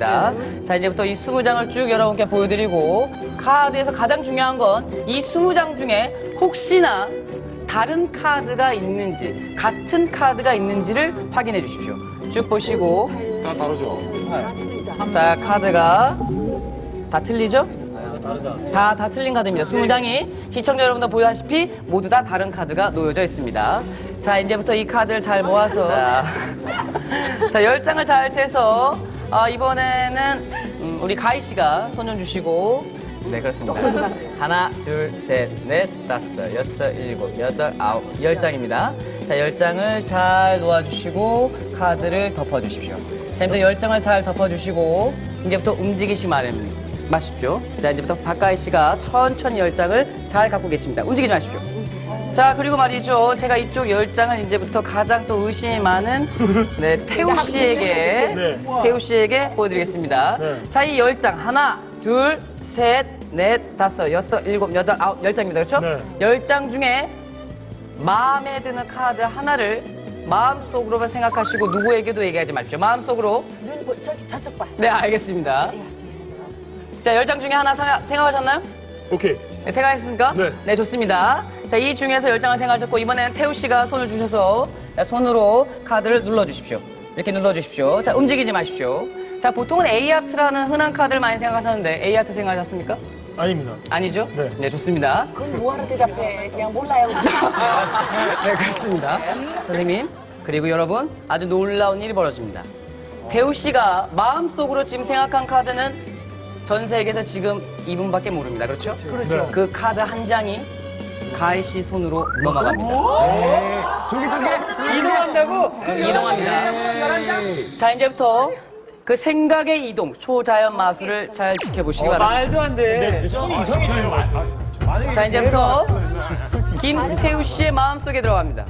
되겠습니다. 자, 이제부터 이 20장을 쭉 여러분께 보여드리고 카드에서 가장 중요한 건 이 20장 중에 혹시나 다른 카드가 있는지, 같은 카드가 있는지를 확인해 주십시오. 쭉 보시고 다 다르죠. 자, 카드가 다 틀리죠? 다, 다 틀린 카드입니다. 20장이 시청자 여러분도 보다시피 모두 다 다른 카드가 놓여져 있습니다. 자, 이제부터 이 카드를 잘 모아서. 자, 자 10장을 잘 세서, 아, 이번에는 음, 우리 가희 씨가 손좀 주시고. 네, 그렇습니다. 하나, 둘, 셋, 넷, 다섯, 여섯, 일곱, 여덟, 아홉, 열 장입니다. 자, 열 장을 잘 놓아주시고 카드를 덮어주십시오. 자, 이제 열 장을 잘 덮어주시고 이제부터 움직이시. 마십시오. 자, 이제부터 박가희 씨가 천천히 열 장을 잘 갖고 계십니다. 움직이지 마십시오. 자, 그리고 말이죠. 제가 이쪽 열 장을 이제부터 가장 또 의심이 많은 네, 태우 씨에게 네. 태우 씨에게 보여드리겠습니다. 네. 자, 이 열 장 하나, 둘, 셋, 넷, 다섯, 여섯, 일곱, 여덟, 아홉, 열 장입니다. 그렇죠? 네. 열장 중에 마음에 드는 카드 하나를 마음속으로만 생각하시고 누구에게도 얘기하지 마십시오. 마음속으로. 눈 보- 저기 저쪽 봐. 네, 알겠습니다. 자, 열 장 중에 하나 생각, 생각하셨나요? 오케이. 네, 생각하셨습니까? 네. 좋습니다. 자, 이 중에서 열 장을 생각하셨고 이번에는 태우 씨가 손을 주셔서 자, 손으로 카드를 눌러 주십시오. 이렇게 눌러 주십시오. 자, 움직이지 마십시오. 자, 보통은 A 하트라는 흔한 카드를 많이 생각하셨는데 A 하트 생각하셨습니까? 아닙니다. 아니죠? 네. 좋습니다. 그건 뭐하러 대답해? 그냥 몰라요. 네, 그렇습니다. 선생님, 그리고 여러분, 아주 놀라운 일이 벌어집니다. 태우 씨가 마음속으로 지금 생각한 카드는 전 세계에서 지금 이분밖에 모릅니다. 그렇죠? 그렇죠. 그 카드 한 장이 가희 씨 손으로 넘어갑니다. 저기 저기 이동한다고? 이동합니다. 자, 이제부터 그 생각의 이동, 초자연 마술을 잘 지켜보시기 바랍니다. 말도 안 돼. 네, 손이 이성이네요. 자, 이제부터 김태우 씨의 마음 속에 들어갑니다.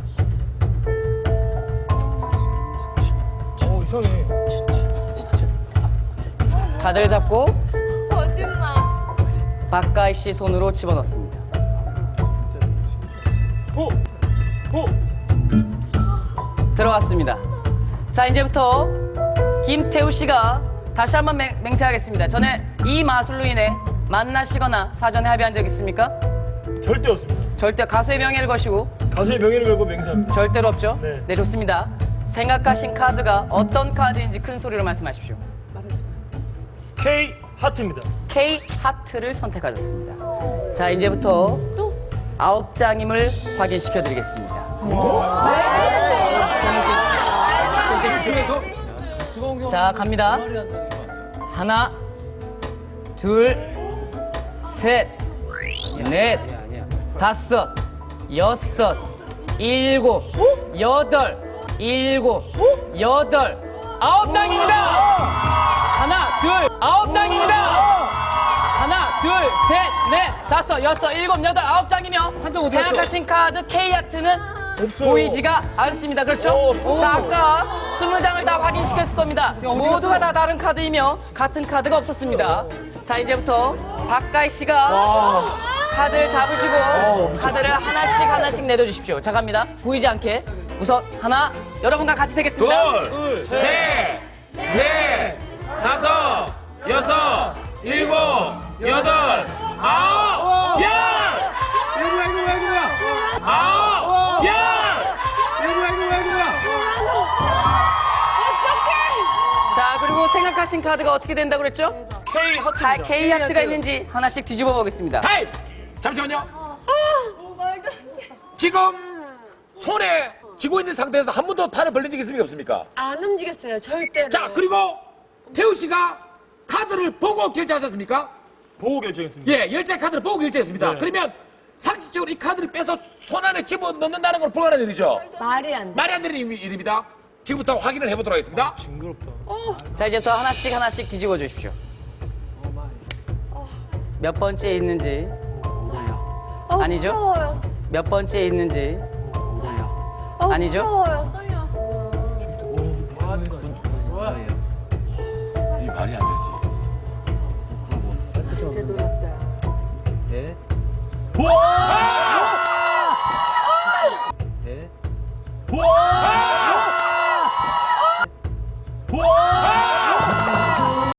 어, 이성해. 카드를 잡고 거짓말. 박가희 씨 손으로 집어넣습니다. 들어갔습니다. 자, 이제부터 김태우 씨가 다시 한번 맹, 맹세하겠습니다. 전에 이 마술로 인해 만나시거나 사전에 합의한 적 있습니까? 절대 없습니다. 절대 가수의 명예를 거시고 가수의 명예를 걸고 맹세합니다. 절대로 없죠? 네. 좋습니다. 생각하신 카드가 어떤 카드인지 큰 소리로 말씀하십시오. K 하트입니다. K 하트를 선택하셨습니다. 자, 이제부터 아홉 장임을 확인시켜 드리겠습니다. 자, 갑니다. 하나, 둘, 셋, 넷, 다섯, 여섯, 일곱, 여덟, 일곱, 여덟, 아홉 장입니다. 하나, 둘, 아홉 장입니다. 셋, 넷, 다섯, 여섯, 일곱, 여덟, 아홉 장이며 생각하신 카드 K 하트는 없어요. 보이지가 않습니다. 그렇죠? 자, 아까 스무 장을 다 확인시켰을 겁니다. 모두가 다 다른 카드이며 같은 카드가 없었습니다. 자, 이제부터 박가희 씨가 카드를 잡으시고 카드를 하나씩 하나씩 내려주십시오. 자, 갑니다. 보이지 않게. 우선 하나, 여러분과 같이 세겠습니다. 둘, 셋, 넷, 다섯, 여섯, 일곱, 여덟, 아홉, 열! 이거야 이거야 이거야 아홉, 열! 이거야 이거야 이거야 자, 그리고 생각하신 카드가 어떻게 된다고 그랬죠? K 자, 하트입니다. K 하트가 있는지 하나씩 뒤집어 보겠습니다. 타임! 잠시만요. 지금 손에 쥐고 있는 상태에서 한 번도 팔을 벌린 적 있습니까? 없습니까? 안 움직였어요, 절대로. 자, 그리고 태우 씨가 카드를 보고 결제하셨습니까? 보고 결정했습니다. 예, 열쇠 카드를 보고 결제했습니다. 네. 그러면 상식적으로 이 카드를 빼서 손 안에 집어 넣는다는 건 불가능한 일이죠. 말이 안 돼. 말이 안 되는 일- 일입니다. 지금부터 확인을 해보도록 하겠습니다. 징그럽다. 자, 이제부터 하나씩 하나씩 뒤집어 주십시오. 몇 번째 있는지, 어, 아니죠? 무서워요. 몇 번째 있는지, 어, 아니죠? 무서워요. 떨려. 이